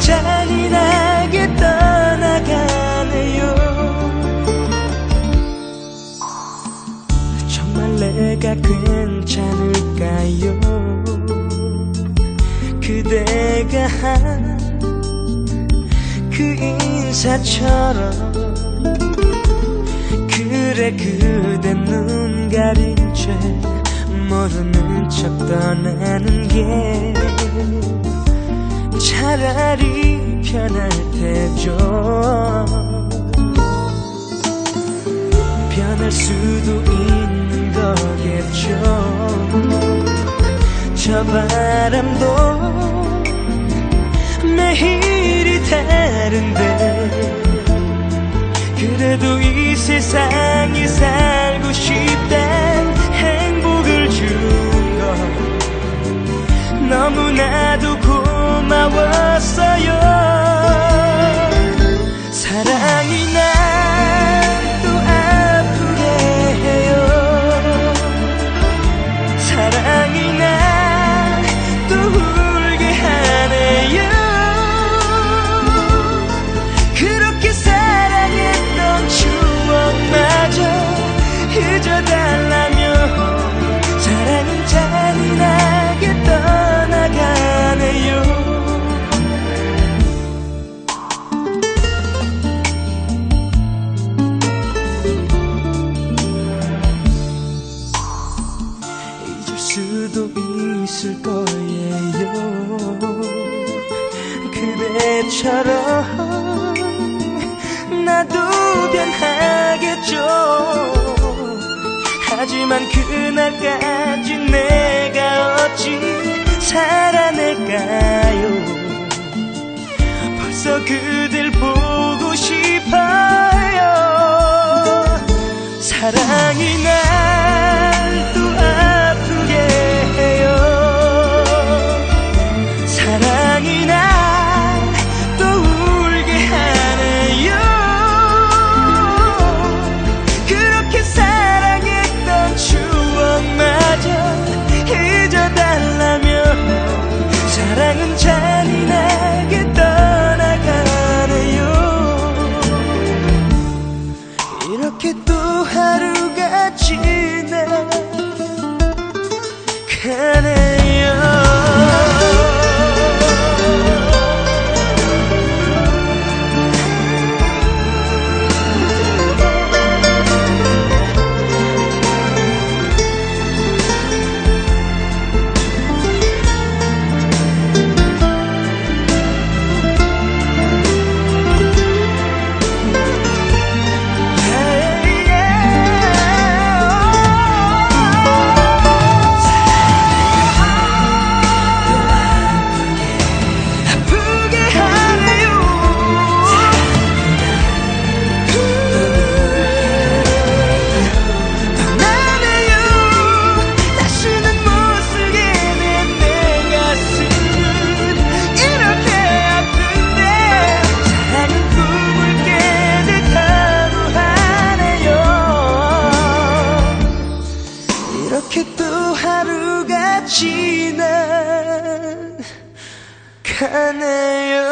잔인하게 떠나가네요. 정말 내가 괜찮을까요? 그대가 한 그 인사처럼 그래 그대 눈 가린 채 모르는 척 떠나는 게 차라리 편할 테죠. 변할 수도 있는 거겠죠. 저 바람도 매일이 다른데 그래도 이 세상 잊어달라면 사랑은 잔인하게 떠나가네요. 잊을 수도 있을 거예요. 그대처럼 나도 변하겠죠 하지만 그날까지 내가 어찌 살아낼까요? 벌써 그댈 보고 싶어요. 사랑이 날 이렇게 또 하루가 지나 가네요